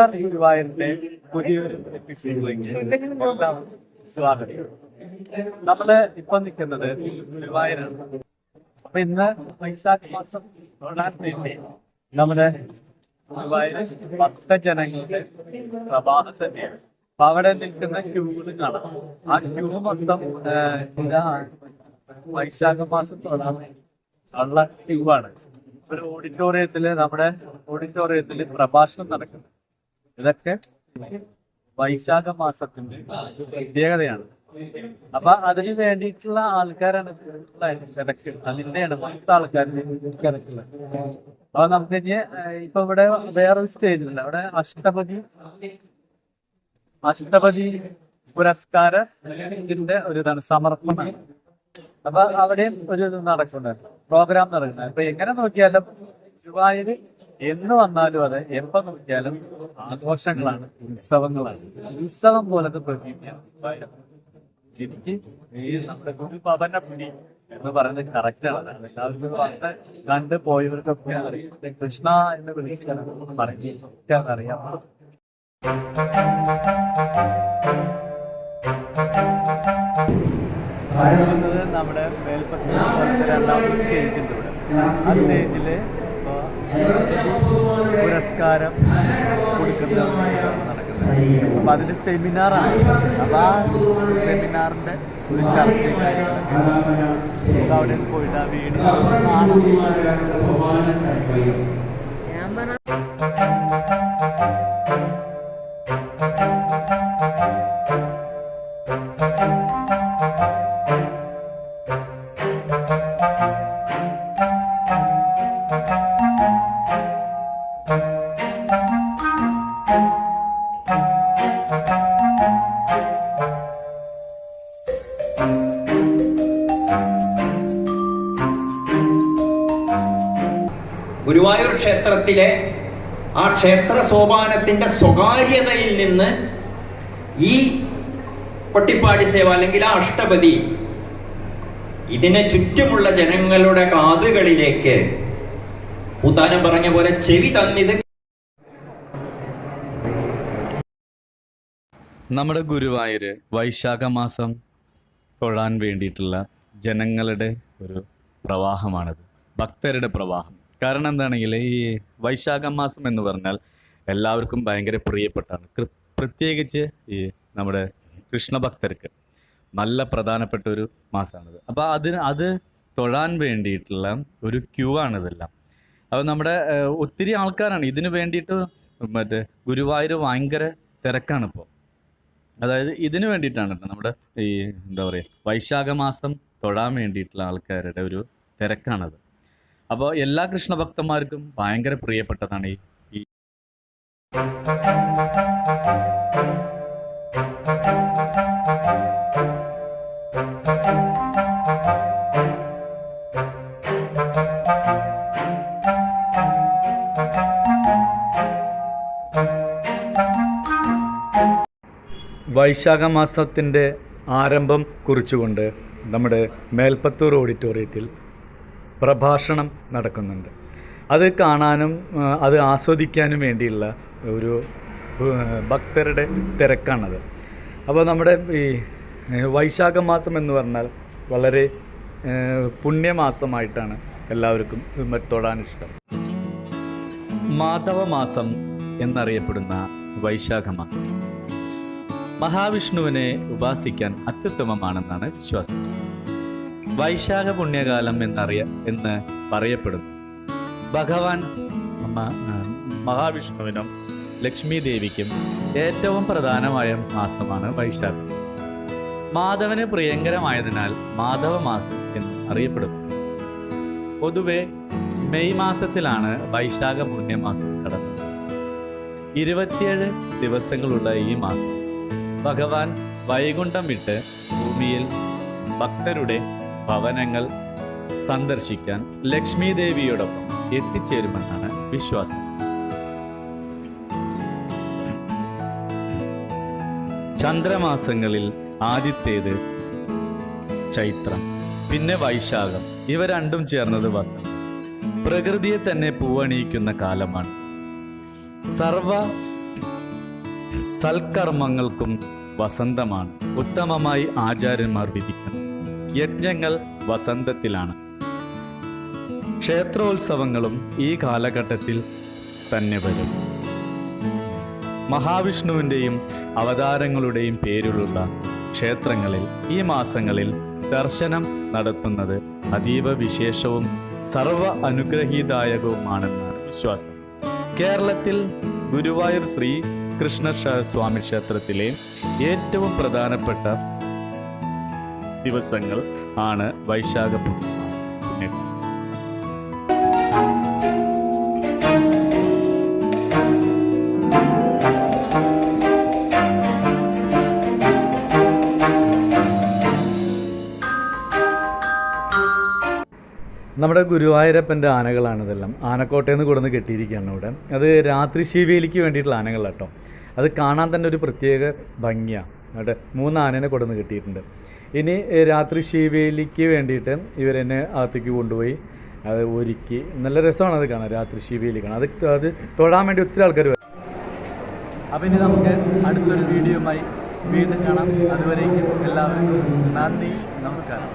R ഗുരുവായൂരിന്റെ പുതിയൊരു സ്വാഗതം. നമ്മൾ ഇപ്പൊ നിൽക്കുന്നത് ഗുരുവായൂരാണ്. അപ്പൊ ഇന്ന് വൈശാഖ മാസം തൊടാൻ വേണ്ടി നമ്മുടെ ഗുരുവായൂർ ഭക്തജനങ്ങളുടെ പ്രഭാതം തന്നെയാണ് അപ്പൊ അവിടെ നിൽക്കുന്ന ക്യൂകൾ കാണാം. ആ ക്യൂ മൊത്തം ഇതാണ് വൈശാഖ മാസം തൊടാൻ ഉള്ള ക്യൂ ആണ്. ഒരു ഓഡിറ്റോറിയത്തിൽ നമ്മുടെ ഓഡിറ്റോറിയത്തിൽ പ്രഭാഷണം നടക്കുന്നു. ഇതൊക്കെ വൈശാഖ മാസത്തിന്റെ പ്രത്യേകതയാണ്. അപ്പൊ അതിന് വേണ്ടിയിട്ടുള്ള ആൾക്കാരാണ് തിരക്ക് അതിന്റെയാണ് മൊത്തം തിരക്കുള്ളത് അപ്പൊ നമുക്ക് ഇനി ഇപ്പൊ ഇവിടെ വേറൊരു സ്റ്റേജിലുണ്ട്. അവിടെ അഷ്ടപതി അഷ്ടപതി പുരസ്കാര ഇതിന്റെ ഒരു ഇതാണ് സമർപ്പണം അപ്പൊ അവിടെയും ഒരു ഇത് നടക്കുന്നുണ്ട്. പ്രോഗ്രാം നടക്കുന്നുണ്ട്. അപ്പൊ എങ്ങനെ നോക്കിയാലും ഗുരുവായൂര് എന്ന് വന്നാലും അതെ എപ്പോ നോക്കിയാലും ആഘോഷങ്ങളാണ് ഉത്സവങ്ങളാണ്. ഉത്സവം പോലത്തെ ഗുരുവായൂർ ശരിക്ക് ഈ നമ്മുടെ ഗുരുപവനപുരി എന്ന് പറയുന്നത് കറക്റ്റാണ് കണ്ട് കൃഷ്ണ എന്ന് വിളിച്ചാൽ പറഞ്ഞ അറിയാം നമ്മുടെ മേൽപ്പത്തി രണ്ടാമത്തെ സ്റ്റേജ് ഉണ്ട് ഇവിടെ. ആ സ്റ്റേജിൽ പുരസ്കാരം കൊടുക്കുന്ന നടക്കുന്നത്. അപ്പൊ അതിന്റെ സെമിനാറാണ്. അപ്പൊ ആ സെമിനാറിന്റെ ഒരു ചർച്ചയും കാര്യങ്ങളൊക്കെ നമുക്ക് അവിടെ പോയിട്ട് ആ വീഡിയോ ഗുരുവായൂർ ക്ഷേത്രത്തിലെ ആ ക്ഷേത്ര സോപാനത്തിന്റെ സ്വകാര്യതയിൽ നിന്ന് ഈ പട്ടിപ്പാടി സേവ അല്ലെങ്കിൽ ആ അഷ്ടപതി ഇതിനെ ചുറ്റുമുള്ള ജനങ്ങളുടെ കാതുകളിലേക്ക് പൂതാനം പറഞ്ഞ പോലെ ചെവി തന്നിത് നമ്മുടെ ഗുരുവായൂര് വൈശാഖ മാസം തൊഴാൻ വേണ്ടിയിട്ടുള്ള ജനങ്ങളുടെ ഒരു പ്രവാഹമാണത്. ഭക്തരുടെ പ്രവാഹം. കാരണം എന്താണെങ്കിൽ ഈ വൈശാഖ മാസം എന്ന് പറഞ്ഞാൽ എല്ലാവർക്കും ഭയങ്കര പ്രിയപ്പെട്ടാണ് പ്രത്യേകിച്ച് ഈ നമ്മുടെ കൃഷ്ണഭക്തർക്ക് നല്ല പ്രധാനപ്പെട്ട ഒരു മാസമാണിത് അപ്പോൾ അതിന് അത് തൊഴാൻ വേണ്ടിയിട്ടുള്ള ഒരു ക്യൂ ആണ് ഇതെല്ലാം. അപ്പോൾ നമ്മുടെ ഒത്തിരി ആൾക്കാരാണ്. ഇതിന് വേണ്ടിയിട്ട് മറ്റേ ഗുരുവായൂർ ഭയങ്കര തിരക്കാണ് ഇപ്പോൾ അതായത് ഇതിനു വേണ്ടിയിട്ടാണ് കേട്ടോ നമ്മുടെ ഈ എന്താ പറയുക വൈശാഖ മാസം തൊഴാൻ വേണ്ടിയിട്ടുള്ള ആൾക്കാരുടെ ഒരു തിരക്കാണത്. അപ്പോൾ എല്ലാ കൃഷ്ണഭക്തന്മാർക്കും ഭയങ്കര പ്രിയപ്പെട്ടതാണ് ഈ ഈ വൈശാഖ മാസത്തിന്റെ ആരംഭം കുറിച്ചുകൊണ്ട് നമ്മുടെ മേൽപ്പത്തൂർ ഓഡിറ്റോറിയത്തിൽ പ്രഭാഷണം നടക്കുന്നുണ്ട്. അത് കാണാനും അത് ആസ്വദിക്കാനും വേണ്ടിയുള്ള ഒരു ഭക്തരുടെ തിരക്കാണത്. അപ്പോൾ നമ്മുടെ ഈ വൈശാഖ മാസം എന്ന് പറഞ്ഞാൽ വളരെ പുണ്യമാസമായിട്ടാണ് എല്ലാവർക്കും തൊഴാനിഷ്ടം മാധവമാസം എന്നറിയപ്പെടുന്ന വൈശാഖ മാസം. മഹാവിഷ്ണുവിനെ ഉപാസിക്കാൻ അത്യുത്തമമാണെന്നാണ് വിശ്വാസം. വൈശാഖ പുണ്യകാലം എന്നറിയ എന്ന് പറയപ്പെടുന്നു. ഭഗവാൻ മഹാവിഷ്ണുവിനും ലക്ഷ്മി ദേവിക്കും ഏറ്റവും പ്രധാനമായ മാസമാണ് വൈശാഖം. മാധവന് പ്രിയങ്കരമായതിനാൽ മാധവ മാസം എന്ന് അറിയപ്പെടുന്നു. പൊതുവെ മെയ് മാസത്തിലാണ് വൈശാഖ പുണ്യമാസം കടന്നത്. ഇരുപത്തിയേഴ് ദിവസങ്ങളുള്ള ഈ മാസം ഭഗവാൻ വൈകുണ്ഠം വിട്ട് ഭൂമിയിൽ ഭക്തരുടെ ഭവനങ്ങൾ സന്ദർശിക്കാൻ ലക്ഷ്മി ദേവിയോടൊപ്പം എത്തിച്ചേരുമെന്നാണ് വിശ്വാസം. ചന്ദ്രമാസങ്ങളിൽ ആദ്യത്തേത് ചൈത്രം പിന്നെ വൈശാഖം ഇവ രണ്ടും ചേർന്നത് വസന്തം. പ്രകൃതിയെ തന്നെ പൂവണിയിക്കുന്ന കാലമാണ്. സർവ സൽക്കർമ്മങ്ങൾക്കും വസന്തമാണ്. ഉത്തമമായി ആചാര്യന്മാർ വിധിക്കുന്നു. യജ്ഞങ്ങൾ വസന്തത്തിലാണ്. ക്ഷേത്രോത്സവങ്ങളും ഈ കാലഘട്ടത്തിൽ തന്നെ വരും. മഹാവിഷ്ണുവിന്റെയും അവതാരങ്ങളുടെയും പേരിലുള്ള ക്ഷേത്രങ്ങളിൽ ഈ മാസങ്ങളിൽ ദർശനം നടത്തുന്നത് അതീവ വിശേഷവും സർവ അനുഗ്രഹീദായകവുമാണെന്നാണ് വിശ്വാസം. കേരളത്തിൽ ഗുരുവായൂർ ശ്രീ കൃഷ്ണ സ്വാമി ക്ഷേത്രത്തിലെ ഏറ്റവും പ്രധാനപ്പെട്ട ദിവസങ്ങൾ ആണ് വൈശാഖ നമ്മുടെ ഗുരുവായൂരപ്പന്റെ ആനകളാണ് ഇതെല്ലാം. ആനക്കോട്ടയിൽ നിന്ന് കൊടുന്ന് കെട്ടിയിരിക്കുകയാണ് ഇവിടെ. അത് രാത്രി ശിവേലിക്ക് വേണ്ടിയിട്ടുള്ള ആനകളാണ് കേട്ടോ. അത് കാണാൻ തന്നെ ഒരു പ്രത്യേക ഭംഗിയാണ് അവിടെ മൂന്ന് ആനേനെ കൊടുന്ന് കെട്ടിയിട്ടുണ്ട്. ഇനി രാത്രി ശിവേലിക്ക് വേണ്ടിയിട്ട് ഇവരെന്നെ അകത്തേക്ക് കൊണ്ടുപോയി അത് ഒരുക്കി. നല്ല രസമാണ് അത് കാണാൻ രാത്രി ശിവേലി കാണാൻ. അത് അത് തൊഴാൻ വേണ്ടി ഒത്തിരി ആൾക്കാർ വരും. അപ്പം ഇനി നമുക്ക് അടുത്തൊരു വീഡിയോയുമായി വീണ്ടും കാണാം. അതുവരേക്കും എല്ലാവർക്കും നന്ദി നമസ്കാരം.